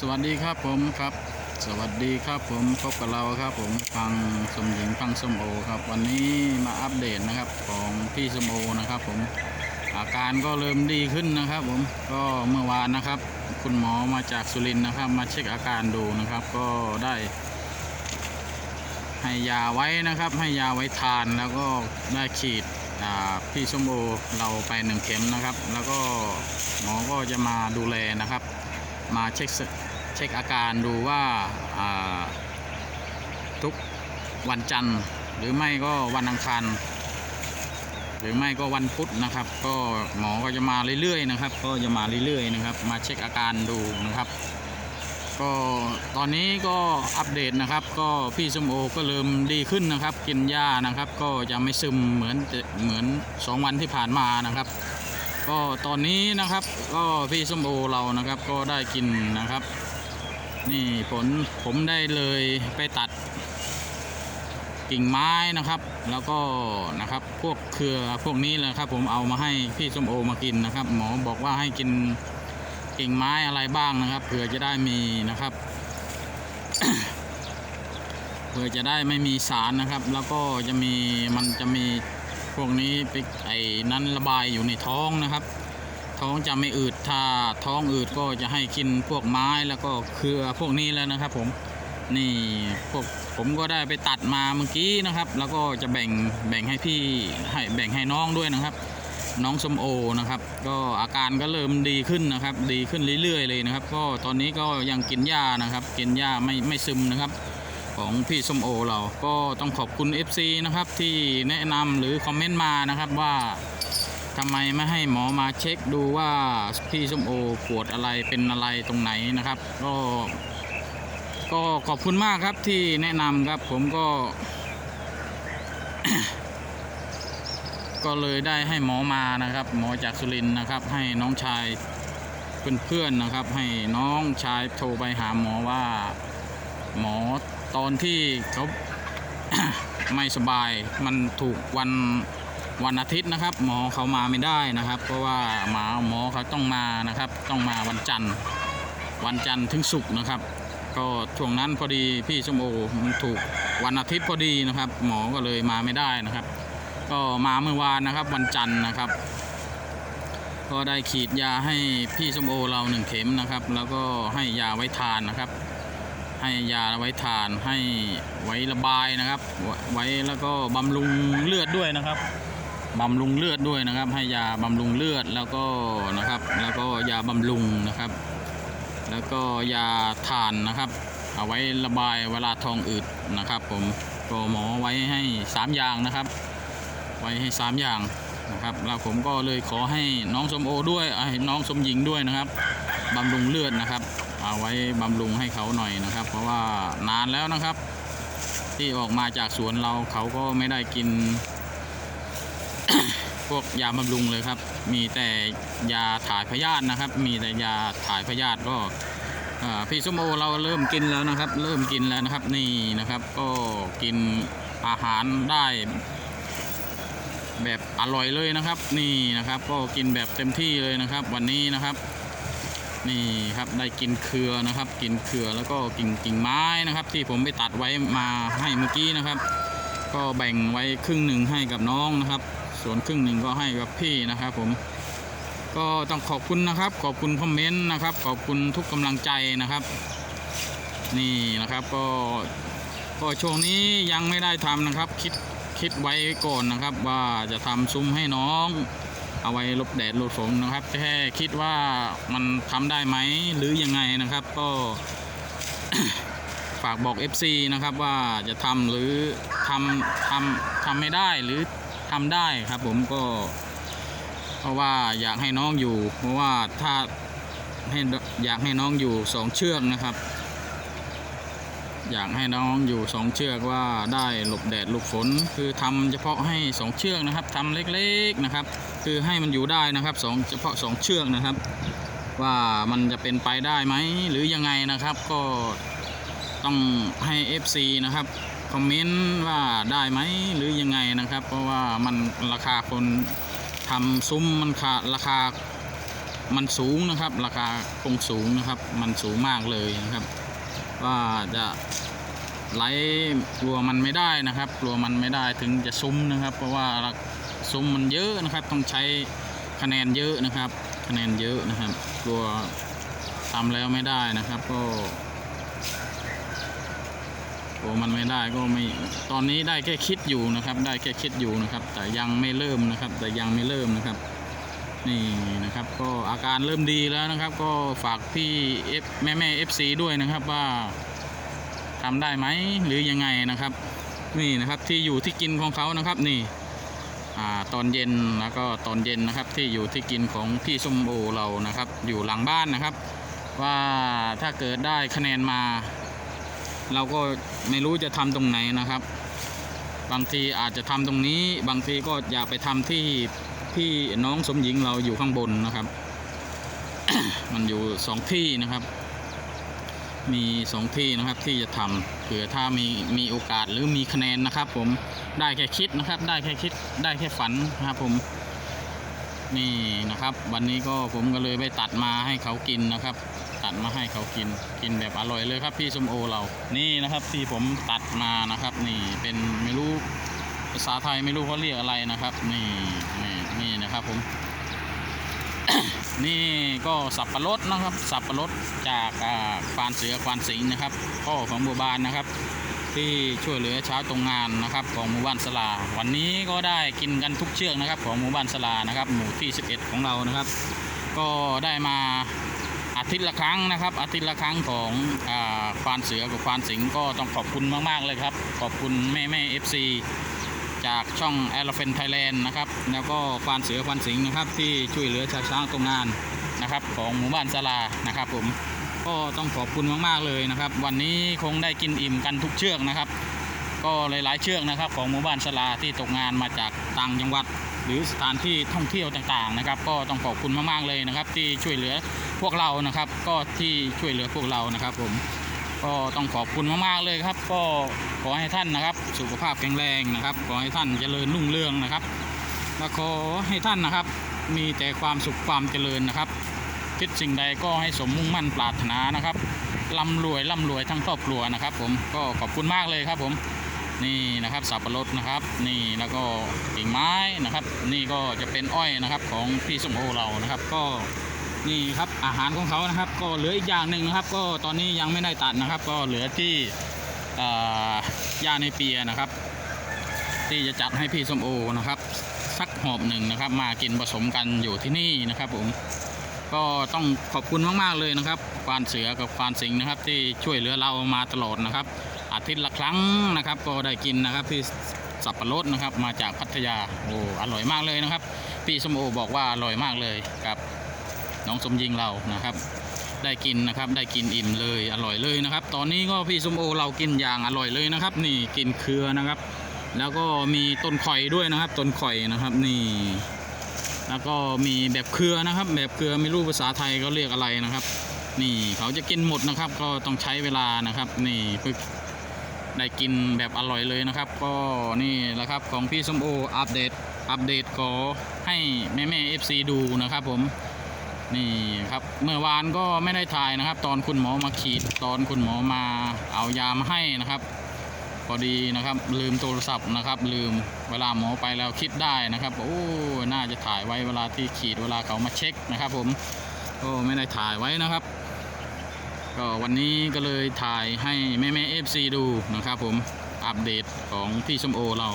สวัสดีครับผมครับ สวัสดีครับผมพบกับเราครับ ผมฟังสมหญิงฟังสมโอครับ วันนี้มาอัปเดตนะครับของพี่สมโอนะครับ ผมอาการก็เริ่มดีขึ้นนะครับ ผมก็เมื่อวานนะครับ คุณหมอมาจากสุรินทร์นะครับ มาเช็คอาการดูนะครับ ก็ได้ ให้ยาไว้นะครับ ให้ยาไว้ทานแล้วก็ได้ฉีดพี่สมโอเราไปหนึ่งเข็มนะครับ แล้วก็หมอก็จะมาดูแลนะครับมาเช็ค เช็คอาการดูว่าาทุกวันจันทร์ หรือไม่ก็วันอังคารหรือไม่ก็วันพุธนะครับ ก็หมอก็จะมาเรื่อยๆนะครับ ก็จะมาเรื่อยๆนะครับ มาเช็คอาการดูนะครับ ก็ตอนนี้ก็อัปเดตนะครับ ก็พี่สมโอก็เริ่มดีขึ้นนะครับ กินหญ้านะครับ ก็จะไม่ซึมเหมือนเหมือนสองวันที่ผ่านมานะครับ ก็ตอนนี้นะครับก็พี่สมโอเรานะครับก็ได้กินนะครับ นี่ผลผมได้เลยไปตัดกิ่งไม้นะครับ แล้วก็นะครับพวกเครือพวกนี้แหละครับ ผมเอามาให้พี่ส้มโอมากินนะครับ หมอบอกว่าให้กินกิ่งไม้อะไรบ้างนะครับเผื่อจะได้มีนะครับเพื่อจะได้ไม่มีสารนะครับ แล้วก็จะมีมันจะมีพวกนี้ไปไอ้นั้นระบายอยู่ในท้องนะครับ ท้องจะไม่อืดถ้าท้องอืดก็จะให้กินพวกไม้แล้วก็เครือพวกนี้แล้วนะครับ ผมนี่พวกผมก็ได้ไปตัดมาเมื่อกี้นะครับ แล้วก็จะแบ่งแบ่งให้พี่ให้แบ่งให้น้องด้วยนะครับ น้องสมโอนะครับ ก็อาการก็เริ่มดีขึ้นนะครับ ดีขึ้นเรื่อยๆเลยนะครับ ก็ตอนนี้ก็ยังกินหญ้านะครับ กินหญ้าไม่ไม่ซึมนะครับ ของพี่สมโอเราก็ต้องขอบคุณ FC นะครับที่แนะนำหรือคอมเมนต์มานะครับว่า ทำไมไม่ให้หมอมาเช็คดูว่าพี่ส้มโอปวดอะไรเป็นอะไรตรงไหนนะครับ ก็ก็ขอบคุณมากครับที่แนะนำครับผมก็ ก็เลยได้ให้หมอมานะครับ หมอจากสุรินนะครับ ให้น้องชายเพื่อนๆนะครับ ให้น้องชายโทรไปหาหมอว่า หมอตอนที่เขาไม่สบายมันถูกวัน วันอาทิตย์นะครับ หมอเขามาไม่ได้นะครับ เพราะว่าหมาหมอเขาต้องมานะครับ ต้องมาวันจันทร์ วันจันทร์ถึงศุกร์นะครับ ก็ช่วงนั้นพอดีพี่สมโอมันถูกวันอาทิตย์พอดีนะครับ หมอก็เลยมาไม่ได้นะครับ ก็มาเมื่อวานนะครับ วันจันทร์นะครับ ก็ได้ฉีดยาให้พี่สมโอเราหนึ่งเข็มนะครับ แล้วก็ให้ยาไว้ทานนะครับให้ยาไว้ทานให้ไว้ระบายนะครับ ไว้แล้วก็บำรุงเลือดด้วยนะครับ บำรุงเลือดด้วยนะครับ ให้ยาบำรุงเลือดแล้วก็นะครับ แล้วก็ยาบำรุงนะครับ แล้วก็ยาทานนะครับ เอาไว้ระบายเวลาท้องอืดนะครับ ผมก็หมอไว้ให้สามอย่างนะครับ ไว้ให้สามอย่างนะครับแล้วผมก็เลยขอให้น้องสมโอด้วยอ่าให้น้องสมหญิงด้วยนะครับบำรุงเลือดนะครับ เอาไว้บำรุงให้เขาหน่อยนะครับ เพราะว่านานแล้วนะครับ ที่ออกมาจากสวนเราเขาก็ไม่ได้กิน พวกยาบำรุงเลยครับ มีแต่ยาถ่ายพยาธินะครับ มีแต่ยาถ่ายพยาธิก็พี่สมโอเราเริ่มกินแล้วนะครับ เริ่มกินแล้วนะครับนี่นะครับ ก็กินอาหารได้ แบบอร่อยเลยนะครับ นี่นะครับ ก็กินแบบเต็มที่เลยนะครับ วันนี้นะครับ นี่ครับได้กินเครือนะครับ กินเครือแล้วก็กิ่งกิ่งไม้นะครับ ที่ผมไปตัดไว้มาให้เมื่อกี้นะครับ ก็แบ่งไว้ครึ่งหนึ่งให้กับน้องนะครับ ส่วนครึ่งหนึ่งก็ให้กับพี่นะครับผมก็ต้องขอบคุณนะครับ ขอบคุณคอมเมนต์นะครับ ขอบคุณทุกกำลังใจนะครับ นี่นะครับก็ก็ช่วงนี้ยังไม่ได้ทำนะครับ คิดคิดไว้ก่อนนะครับ ว่าจะทำซุ้มให้น้อง เอาไว้ลบแดดลบฝนนะครับ แค่คิดว่ามันทำได้ไหมหรือยังไงนะครับ ก็ฝากบอก FC นะครับว่าจะทำหรือทำทำทำไม่ได้หรือ ทำได้ครับผมก็ เพราะว่าอยากให้น้องอยู่ เพราะว่าถ้าให้อยากให้น้องอยู่สองเชือกนะครับ อยากให้น้องอยู่สองเชือกว่าได้หลบแดดหลบฝน คือทำเฉพาะให้สองเชือกนะครับทำเล็กๆนะครับ คือให้มันอยู่ได้นะครับสองเฉพาะสองเชือกนะครับ ว่ามันจะเป็นไปได้ไหมหรือยังไงนะครับ ก็ต้องให้ FC นะครับ อมเมนต์ว่าได้ไหมหรือยังไงนะครับ เพราะว่ามันราคาคนทำซุ้มมันค่าราคามันสูงนะครับ ราคาคงสูงนะครับ มันสูงมากเลยนะครับ ว่าจะไหลกลัวมันไม่ได้นะครับกลัวมันไม่ได้ถึงจะซุ้มนะครับ เพราะว่าซุ้มมันเยอะนะครับ ต้องใช้คะแนนเยอะนะครับ คะแนนเยอะนะครับ กลัวทำแล้วไม่ได้นะครับ ก็ กลัวมันไม่ได้ก็ไม่ตอนนี้ได้แค่คิดอยู่นะครับ ได้แค่คิดอยู่นะครับ แต่ยังไม่เริ่มนะครับ แต่ยังไม่เริ่มนะครับนี่นะครับก็อาการเริ่มดีแล้วนะครับ ก็ฝากพี่เอฟแม่แม่เอฟซีด้วยนะครับว่าทำได้ไหมหรือยังไงนะครับ นี่นะครับที่อยู่ที่กินของเขานะครับนี่อ่าตอนเย็นแล้วก็ตอนเย็นนะครับที่อยู่ที่กินของพี่ส้มโอเรานะครับ อยู่หลังบ้านนะครับ ว่าถ้าเกิดได้คะแนนมา เราก็ไม่รู้จะทำตรงไหนนะครับ บางทีอาจจะทำตรงนี้ บางทีก็อยากไปทำที่ที่น้องสมหญิงเราอยู่ข้างบนนะครับ มันอยู่สองที่นะครับ มีสองที่นะครับที่จะทำเผื่อถ้ามีมีโอกาสหรือมีคะแนนนะครับ ผมได้แค่คิดนะครับ ได้แค่คิดได้แค่ฝันนะครับผมนี่นะครับ วันนี้ก็ผมก็เลยไปตัดมาให้เขากินนะครับ ตัดมาให้เขากินกินแบบอร่อยเลยครับพี่ส้มโอเรา นี่นะครับที่ผมตัดมานะครับ นี่เป็นไม่รู้ภาษาไทยไม่รู้เขาเรียกอะไรนะครับ นี่นี่นี่นะครับผม นี่ก็สับปะรดนะครับ สับปะรดจากอ่าควานเสือควานสิงนะครับพ่อของบัวบานนะครับที่ช่วยเหลือเช้าตรงงานนะครับของหมู่บ้านสลา วันนี้ก็ได้กินกันทุกเชือกนะครับ ของหมู่บ้านสลานะครับ หมู่ที่ 11 ของเรานะครับ ก็ได้มา ทิตย์ละครั้งนะครับ อาทิตย์ละครั้งของอาควานเสือกับควานสิงก็ต้องขอบคุณมาก ๆ เลยครับ ขอบคุณแม่แม่เอฟซีจากช่อง Elephant Thailand นะครับ แล้วก็ควานเสือควานสิงนะครับ ที่ช่วยเหลือชาวช้างตรงงานนะครับ ของหมู่บ้านสลานะครับผมก็ต้องขอบคุณมาก ๆ เลยนะครับ วันนี้คงได้กินอิ่มกันทุกเชือกนะครับ ก็หลายๆเชือกนะครับ ของหมู่บ้านสลาที่ตกงานมาจากต่างจังหวัด หรือสถานที่ท่องเที่ยวต่างๆนะครับ ก็ต้องขอบคุณมากๆเลยนะครับ ที่ช่วยเหลือพวกเรานะครับ ก็ที่ช่วยเหลือพวกเรานะครับ ผมก็ต้องขอบคุณมากๆเลยครับ ก็ขอให้ท่านนะครับ สุขภาพแข็งแรงนะครับ ขอให้ท่านเจริญรุ่งเรืองนะครับ และขอให้ท่านนะครับ มีแต่ความสุขความเจริญนะครับคิดสิ่งใดก็ให้สมมุ่งมั่นปรารถนานะครับร่ำรวยร่ำรวยทั้งครอบครัวนะครับ ผมก็ขอบคุณมากเลยครับผม นี่นะครับสับปะรดนะครับ นี่แล้วก็กิ่งไม้นะครับ นี่ก็จะเป็นอ้อยนะครับของพี่สมโอเรานะครับ ก็นี่ครับอาหารของเขานะครับ ก็เหลืออีกอย่างหนึ่งนะครับ ก็ตอนนี้ยังไม่ได้ตัดนะครับ ก็เหลือที่ยาในเปียนะครับ ที่จะจัดให้พี่สมโอนะครับ สักหอบหนึ่งนะครับ มากินผสมกันอยู่ที่นี่นะครับผมก็ต้องขอบคุณมาก ๆ เลยนะครับควานเสือกับควานสิงนะครับ ที่ช่วยเหลือเรามาตลอดนะครับ อาทิตย์ละครั้งนะครับ ก็ได้กินนะครับที่สับปะรดนะครับ มาจากพัทยาโอ้อร่อยมากเลยนะครับ พี่สมโอบอกว่าอร่อยมากเลยกับน้องสมยิงเรานะครับ ได้กินนะครับได้กินอิ่มเลยอร่อยเลยนะครับ ตอนนี้ก็พี่สมโอเรากินอย่างอร่อยเลยนะครับ นี่กินเครือนะครับ แล้วก็มีต้นข่อยด้วยนะครับต้นข่อยนะครับนี่แล้วก็มีแบบเครือนะครับ แบบเครือไม่รู้ภาษาไทยเขาเรียกอะไรนะครับ นี่เขาจะกินหมดนะครับ ก็ต้องใช้เวลานะครับ นี่เพื่อ ได้กินแบบอร่อยเลยนะครับ ก็นี่แหละครับของพี่ส้มโออัปเดตอัปเดตขอให้แม่แม่เอฟซีดูนะครับผมนี่ครับเมื่อวานก็ไม่ได้ถ่ายนะครับ ตอนคุณหมอมาขีดตอนคุณหมอมาเอายามาให้นะครับพอดีนะครับลืมโทรศัพท์นะครับลืมเวลาหมอไปแล้วคิดได้นะครับโอ้น่าจะถ่ายไว้เวลาที่ขีดเวลาเขามาเช็คนะครับ ผมก็ไม่ได้ถ่ายไว้นะครับ ก็วันนี้ก็เลยถ่ายให้แม่แม่เอฟซีดูนะครับผมอัปเดตของพี่ส้มโอเรา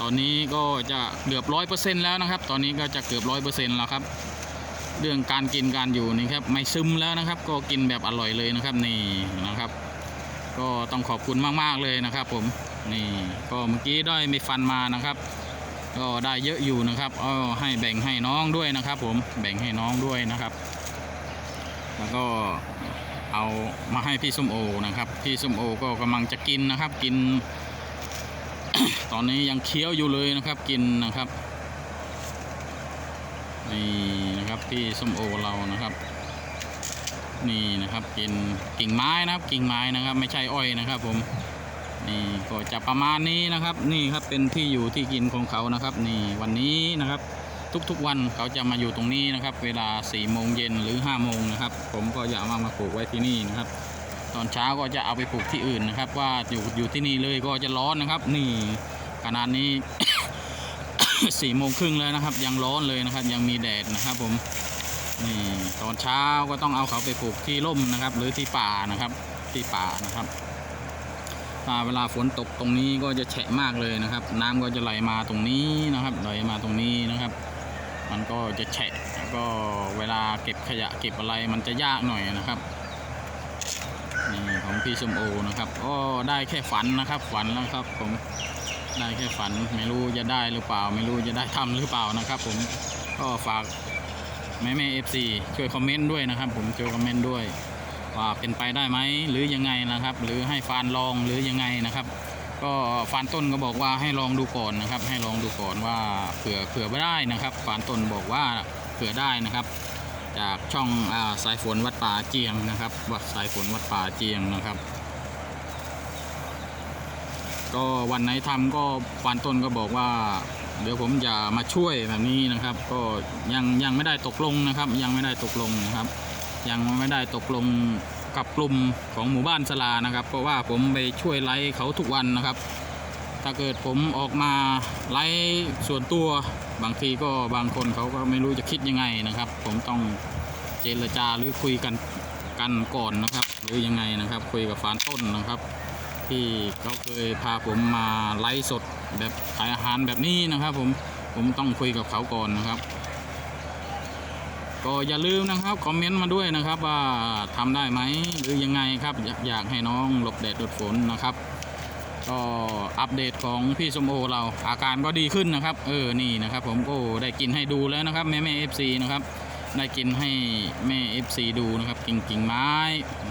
ตอนนี้ก็จะเกือบร้อยเปอร์เซ็นต์แล้วนะครับ ตอนนี้ก็จะเกือบร้อยเปอร์เซ็นต์แล้วครับ เรื่องการกินการอยู่นี่ครับไม่ซึมแล้วนะครับ ก็กินแบบอร่อยเลยนะครับนี่นะครับ ก็ต้องขอบคุณมากๆเลยนะครับ ผมนี่ก็เมื่อกี้ได้มีฟันมานะครับ ก็ได้เยอะอยู่นะครับเอาให้แบ่งให้น้องด้วยนะครับ ผมแบ่งให้น้องด้วยนะครับ แล้วก็ เอามาให้พี่ส้มโอนะครับ พี่ส้มโอก็กำลังจะกินนะครับ กิน ตอนนี้ยังเคี้ยวอยู่เลยนะครับ กินนะครับนี่นะครับพี่ส้มโอเรานะครับ นี่นะครับ กินกิ่งไม้นะครับ กิ่งไม้นะครับ ไม่ใช่อ้อยนะครับ ผมนี่ก็จะประมาณนี้นะครับ นี่ครับเป็นที่อยู่ที่กินของเขานะครับ นี่วันนี้นะครับ ทุกๆวันเขาจะมาอยู่ตรงนี้นะครับ เวลา4ี่โมงเย็นหรือ5้าโมงนะครับ ผมก็จะเอามามาปลูกไว้ที่นี่นะครับ ตอนเช้าก็จะเอาไปปลูกที่อื่นนะครับ ว่าอยู่อยู่ที่นี่เลยก็จะร้อนนะครับ นี่ขนาดนี้สี่โมงครึ่งแล้วนะครับ ยังร้อนเลยนะครับ ยังมีแดดนะครับ ผมนี่ตอนเช้าก็ต้องเอาเขาไปปลูกที่ร่มนะครับ หรือที่ป่านะครับที่ป่านะครับถ้าเวลาฝนตกตรงนี้ก็จะแฉะมากเลยนะครับ น้ำก็จะไหลมาตรงนี้นะครับไหลมาตรงนี้นะครับ มันก็จะแฉะก็เวลาเก็บขยะเก็บอะไรมันจะยากหน่อยนะครับนี่ของพี่ชมโอนะครับก็ได้แค่ฝันนะครับฝันแล้วครับ ผมได้แค่ฝันไม่รู้จะได้หรือเปล่า ไม่รู้จะได้ทำหรือเปล่านะครับ ผมก็ฝากแม่แม่เอฟซีช่วยคอมเมนต์ด้วยนะครับ ผมช่วยคอมเมนต์ด้วยว่าเป็นไปได้ไหมหรือยังไงนะครับ หรือให้ฟานลองหรือยังไงนะครับ ก็ฟานต้นก็บอกว่าให้ลองดูก่อนนะครับ ให้ลองดูก่อนว่าเผื่อเผื่อไม่ได้นะครับฟานต้นบอกว่าเผื่อได้นะครับ จากช่องอาสายฝนวัดป่าเจียงนะครับวัดสายฝนวัดป่าเจียงนะครับ ก็วันไหนทำก็ฟานต้นก็บอกว่า เดี๋ยวผมจะมาช่วยแบบนี้นะครับ ก็ยังยังไม่ได้ตกลงนะครับ ยังไม่ได้ตกลงนะครับ ยังไม่ได้ตกลง กับกลุ่มของหมู่บ้านสลานะครับ เพราะว่าผมไปช่วยไลฟ์เขาทุกวันนะครับ ถ้าเกิดผมออกมาไลฟ์ส่วนตัวบางทีก็บางคนเขาก็ไม่รู้จะคิดยังไงนะครับ ผมต้องเจรจาหรือคุยกันกันก่อนนะครับ หรือยังไงนะครับ คุยกับฟานต้นนะครับ ที่เขาเคยพาผมมาไลฟ์สดแบบขายอาหารแบบนี้นะครับ ผมผมต้องคุยกับเขาก่อนนะครับ ก็อย่าลืมนะครับคอมเมนต์มาด้วยนะครับว่าทำได้ไหมหรือยังไงครับอยากอยากให้น้องหลบแดดหลบฝนนะครับ ก็อัปเดตของพี่สมโอเราอาการก็ดีขึ้นนะครับ เออนี่นะครับ ผมก็ได้กินให้ดูแล้วนะครับแม่แม่เอฟซีนะครับได้กินให้แม่เอฟซีดูนะครับกิ่งกิ่งไม้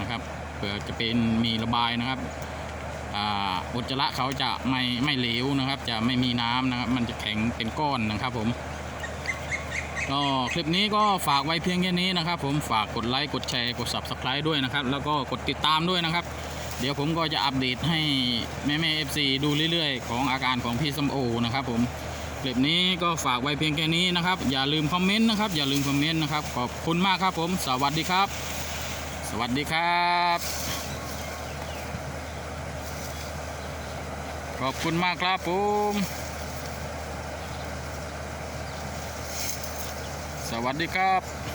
นะครับเผื่อจะเป็นมีระบายนะครับออุจจาระเขาจะไม่ไม่เหลวนะครับ จะไม่มีน้ำนะครับ มันจะแข็งเป็นก้อนนะครับผม ก็คลิปนี้ก็ฝากไว้เพียงแค่นี้นะครับ ผมฝากกดไลค์กดแชร์กด subscribe ด้วยนะครับ แล้วก็กดติดตามด้วยนะครับ เดี๋ยวผมก็จะอัปเดตให้แม่แม่เอฟซีดูเรื่อยๆ ของอาการของพี่สมโอนะครับผมคลิปนี้ก็ฝากไว้เพียงแค่นี้นะครับ อย่าลืมคอมเมนต์นะครับอย่าลืมคอมเมนต์นะครับขอบคุณมากครับผม สวัสดีครับ สวัสดีครับ ขอบคุณมากครับผม สวัสดีครับ